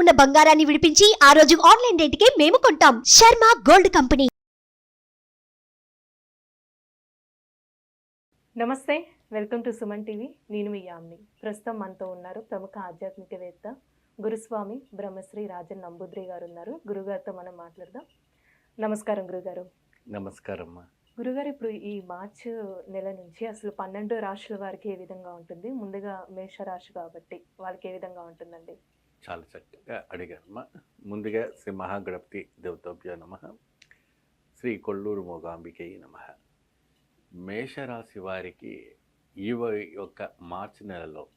ఉన్న బంగారాన్ని విడిపించి ఆ రోజు ఆన్లైన్ రేటుకే మేము కొంటాం. Sharma gold company. నమస్తే వెల్కమ్ టు సుమన్ టీవీ. నేను మీ యామ్ని. ప్రస్తుతం మనతో ఉన్నారు ప్రముఖ ఆధ్యాత్మికవేత్త గురుస్వామి బ్రహ్మశ్రీ రాజన్ నంబుద్రి గారు ఉన్నారు గురుగారితో మనం మాట్లాడదాం. నమస్కారం గురుగారు. నమస్కారమ్మా. గురుగారు ఇప్పుడు ఈ మార్చ్ నెల నుంచి అసలు పన్నెండు రాశుల వారికి ఏ విధంగా ఉంటుంది? ముందుగా మేషరాశి కాబట్టి వాళ్ళకి ఏ విధంగా ఉంటుందండి? చాలా చక్కగా అడిగారమ్మా ముందుగా శ్రీ మహాగణపతి దేవతభ్య నమ. శ్రీ కొల్లూరు మోగాంబికే నమ. మేషరాశి వారికి ఈ యొక్క మార్చి నెలలో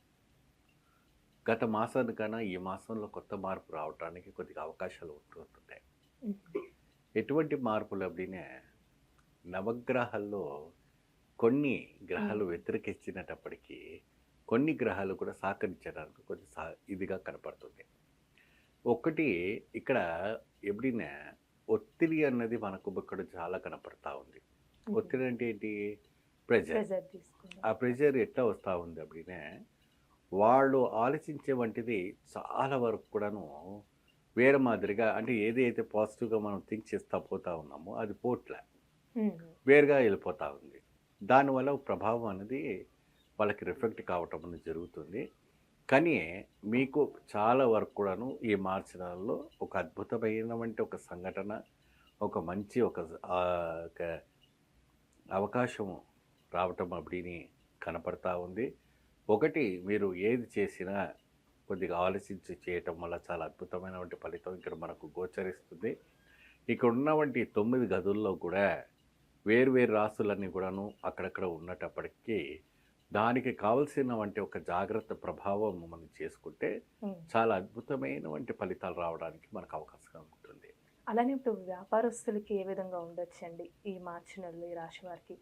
గత మాసానికన్నా ఈ మాసంలో కొత్త మార్పు రావడానికి కొద్దిగా అవకాశాలు ఉంటుంటాయి. ఎటువంటి మార్పులు అప్పుడే నవగ్రహాల్లో కొన్ని గ్రహాలు వ్యతిరేకించినప్పటికీ కొన్ని గ్రహాలు కూడా సహకరించడానికి కొంచెం సా ఇదిగా కనపడుతుంది. ఒకటి ఇక్కడ ఎప్పుడైనా ఒత్తిడి అన్నది మనకు ఇక్కడ చాలా కనపడతా ఉంది. ఒత్తిడి అంటే ఏంటి? ప్రెజర్. ప్రెజర్ ఆ ప్రెషర్ ఎట్లా వస్తూ ఉంది అప్పుడే వాళ్ళు ఆలోచించే వంటిది చాలా వరకు కూడాను వేరే మాదిరిగా అంటే ఏదైతే పాజిటివ్గా మనం థింక్ చేస్తా పోతా ఉన్నామో అది పోట్లే. వేరుగా వెళ్ళిపోతూ ఉంది. దానివల్ల ప్రభావం అనేది వాళ్ళకి రిఫ్లెక్ట్ కావటం అనేది జరుగుతుంది. కానీ మీకు చాలా వరకు కూడాను ఈ మార్చి నెలలో ఒక అద్భుతమైనటువంటి ఒక సంఘటన ఒక మంచి ఒక అవకాశము అవకాశం రావటం అప్పుడిని కనపడతా ఉంది. ఒకటి మీరు ఏది చేసినా కొద్దిగా ఆలోచించి చేయటం వల్ల చాలా అద్భుతమైనటువంటి ఫలితం ఇక్కడ మనకు గోచరిస్తుంది. ఇక్కడ ఉన్నటువంటి తొమ్మిది గదుల్లో కూడా వేరు వేరు రాసులన్నీ కూడాను అక్కడక్కడ ఉన్నటప్పటికీ దానికి కావలసినటువంటి ఒక జాగ్రత్త ప్రభావం మనం చేసుకుంటే. చాలా అద్భుతమైనటువంటి ఫలితాలు రావడానికి మనకు అవకాశం ఉంటుంది అలానే ఇప్పుడు వ్యాపారస్తులకి ఏ విధంగా ఉండొచ్చండి ఈ మార్చి నెలలో ఈ రాశి వారికి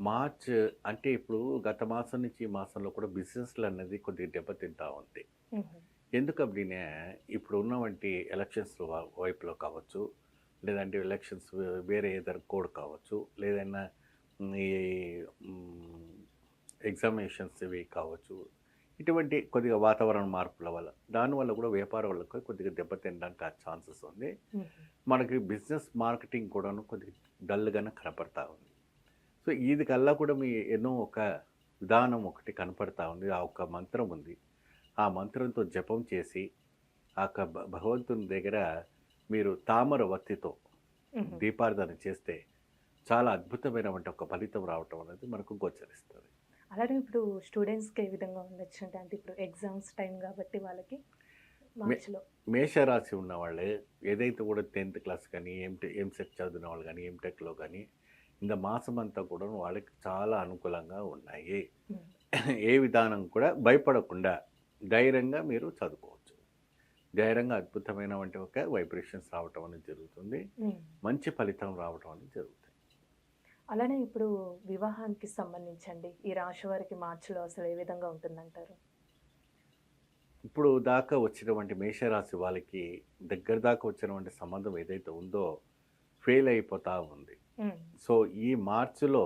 మార్చ్ అంటే ఇప్పుడు గత మాసం నుంచి ఈ మాసంలో కూడా బిజినెస్లు అనేది కొద్దిగా దెబ్బతింటా ఉంది. ఎందుకు అప్పుడే ఇప్పుడు ఉన్నవంటి ఎలక్షన్స్ వైపులో కావచ్చు లేదంటే ఎలక్షన్స్ వేరే ఏదైనా కోడ్ కావచ్చు లేదన్నా ఈ ఎగ్జామినేషన్స్ ఇవి కావచ్చు. ఇటువంటి కొద్దిగా వాతావరణ మార్పుల వల్ల దానివల్ల కూడా వ్యాపార వాళ్ళకు కొద్దిగా దెబ్బతినడానికి ఆ ఛాన్సెస్ ఉంది. మనకి బిజినెస్ మార్కెటింగ్ కూడాను కొద్దిగా డల్గానే కనపడతా ఉంది. సో ఇది కల్లా కూడా మీ ఎన్నో ఒక విధానం ఒకటి కనపడతా ఉంది. ఆ ఒక మంత్రం ఉంది. ఆ మంత్రంతో జపం చేసి ఆ భగవంతుని దగ్గర మీరు తామర వత్తితో. దీపార్థన చేస్తే చాలా అద్భుతమైనటువంటి ఒక ఫలితం రావటం అనేది మనకు గోచరిస్తుంది. అలానే ఇప్పుడు స్టూడెంట్స్కి ఏ విధంగా ఉండొచ్చు అంటే అంటే ఇప్పుడు ఎగ్జామ్స్ టైం కాబట్టి వాళ్ళకి మార్చిలో. మేషరాశి ఉన్న వాళ్ళే ఏదైతే కూడా టెన్త్ క్లాస్ కానీ ఎంటె ఎంసెట్ చదివిన వాళ్ళు కానీ ఎంటెక్లో కానీ ఇంత మాసం అంతా కూడా వాళ్ళకి చాలా అనుకూలంగా ఉన్నాయి. ఏ విధానం కూడా భయపడకుండా ధైర్యంగా మీరు చదువుకోవచ్చు. ధైర్యంగా అద్భుతమైనటువంటి ఒక వైబ్రేషన్స్ రావటం అనేది జరుగుతుంది. మంచి ఫలితం రావటం అనేది జరుగుతుంది. అలానే ఇప్పుడు వివాహానికి సంబంధించండి ఈ రాశి వారికి మార్చిలో అసలు ఏ విధంగా ఉంటుందంటారు ఇప్పుడు దాకా వచ్చినటువంటి మేషరాశి వాళ్ళకి దగ్గర దాకా వచ్చినటువంటి సంబంధం ఏదైతే ఉందో ఫెయిల్ అయిపోతూ ఉంది. సో ఈ మార్చిలో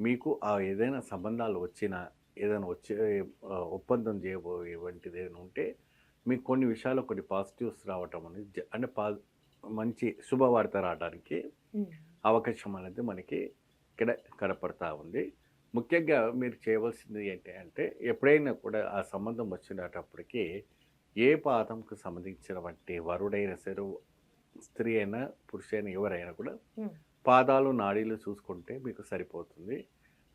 మీకు ఆ ఏదైనా సంబంధాలు వచ్చినా ఏదైనా వచ్చే ఒప్పందం చేయబోయే వంటిది ఏదైనా ఉంటే మీకు కొన్ని విషయాల్లో కొన్ని పాజిటివ్స్ రావటం అనేది అంటే పా మంచి శుభవార్త రావడానికి. అవకాశం అనేది మనకి ఇక్కడ కనపడతా ఉంది. ముఖ్యంగా మీరు చేయవలసింది ఏంటి అంటే ఎప్పుడైనా కూడా ఆ సంబంధం వచ్చినప్పటికీ ఏ పాదంకు సంబంధించినటువంటి వరుడైన సరే స్త్రీ అయినా పురుషైనా ఎవరైనా కూడా. పాదాలు నాడీలు చూసుకుంటే మీకు సరిపోతుంది.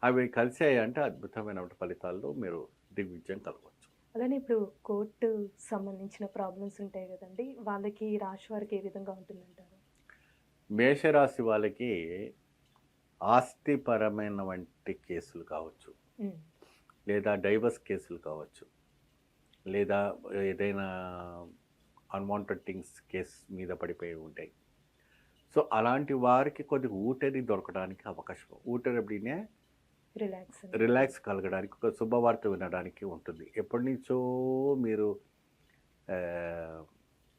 అవి కలిసాయంటే అద్భుతమైన ఫలితాల్లో మీరు దిగ్విజయం కలగవచ్చు. అలానే ఇప్పుడు కోర్టు సంబంధించిన ప్రాబ్లమ్స్ ఉంటాయి కదండి వాళ్ళకి రాశి వారికి ఏ విధంగా ఉంటుందంటారు? మేషరాశి వాళ్ళకి ఆస్తిపరమైన వంటి కేసులు కావచ్చు. లేదా డైవర్స్ కేసులు కావచ్చు. లేదా ఏదైనా అన్వాంటెడ్ థింగ్స్ కేస్ మీద పడిపోయి ఉంటాయి. సో అలాంటి వారికి కొద్దిగా ఊటరి దొరకడానికి అవకాశం. ఊటరి అప్పుడే రిలాక్స్. రిలాక్స్ కలగడానికి ఒక శుభవార్త వినడానికి ఉంటుంది. ఎప్పటి నుంచో మీరు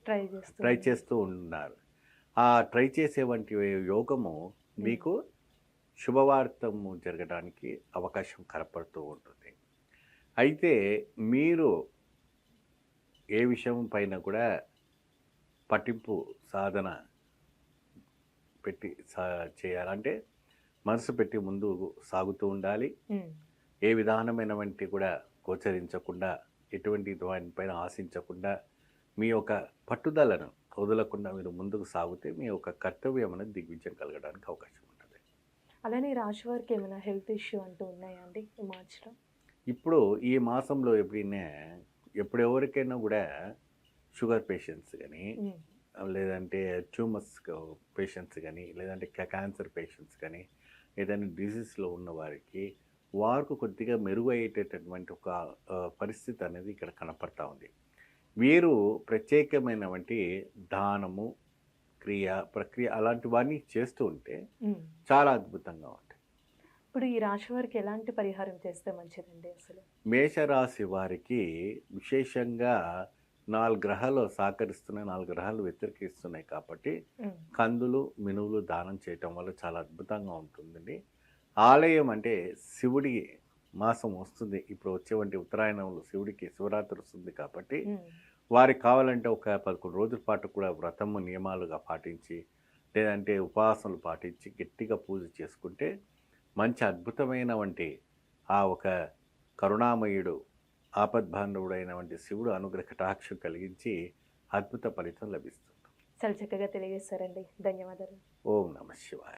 ట్రై చేస్తూ ట్రై చేస్తూ ఉన్నారు. ఆ ట్రై చేసే వంటి యోగము మీకు శుభవార్తము జరగడానికి అవకాశం కనపడుతూ ఉంటుంది. అయితే మీరు ఏ విషయం పైన కూడా పట్టింపు సాధన పెట్టి సా చేయాలంటే మనసు పెట్టి ముందు సాగుతూ ఉండాలి. ఏ విధానమైనవంటి కూడా గోచరించకుండా ఎటువంటి దానిపైన ఆశించకుండా మీ యొక్క పట్టుదలను వదలకుండా మీరు ముందుకు సాగితే మీ యొక్క కర్తవ్యం అనేది దిగ్విజయం కలగడానికి అవకాశం అలానే ఈ రాశి వారికి ఏమైనా హెల్త్ ఇష్యూ అంటూ ఉన్నాయా అండి ఈ మార్చిలో? ఇప్పుడు ఈ మాసంలో ఎప్పుడైనా ఎప్పుడు ఎవరికైనా కూడా షుగర్ పేషెంట్స్ కానీ లేదంటే ట్యూమర్స్ పేషెంట్స్ కానీ లేదంటే క్యాన్సర్ పేషెంట్స్ కానీ ఏదైనా డిసీజ్లో ఉన్న వారికి వారికి కొద్దిగా మెరుగయ్యేటటువంటి ఒక పరిస్థితి అనేది ఇక్కడ కనపడతా ఉంది. వీరు ప్రత్యేకమైనటువంటి దానము క్రియ ప్రక్రియ అలాంటివన్నీ చేస్తూ ఉంటే. చాలా అద్భుతంగా ఉంటాయి. ఇప్పుడు ఈ రాశి వారికి ఎలాంటి పరిహారం చేస్తే మంచిదండి అసలు? మేషరాశి వారికి విశేషంగా నాలుగు గ్రహాలు సహకరిస్తున్నాయి నాలుగు గ్రహాలు వ్యతిరేకిస్తున్నాయి కాబట్టి కందులు మినువులు దానం చేయటం వల్ల చాలా అద్భుతంగా ఉంటుందండి. ఆలయం అంటే శివుడి మాసం వస్తుంది. ఇప్పుడు వచ్చేవంటి ఉత్తరాయణంలో శివుడికి శివరాత్రి వస్తుంది కాబట్టి వారికి కావాలంటే ఒక పదకొండు రోజుల పాటు కూడా వ్రతము నియమాలుగా పాటించి లేదంటే ఉపవాసాలు పాటించి గట్టిగా పూజ చేసుకుంటే మంచి అద్భుతమైన వంటి ఆ ఒక కరుణామయుడు ఆపద్బాంధవుడైనటువంటి శివుడు అనుగ్రహ కటాక్షం కలిగించి అద్భుత ఫలితం లభిస్తుంది. చాలా చక్కగా తెలియజేస్తారండి ధన్యవాదాలు. ఓం నమ శివాయ.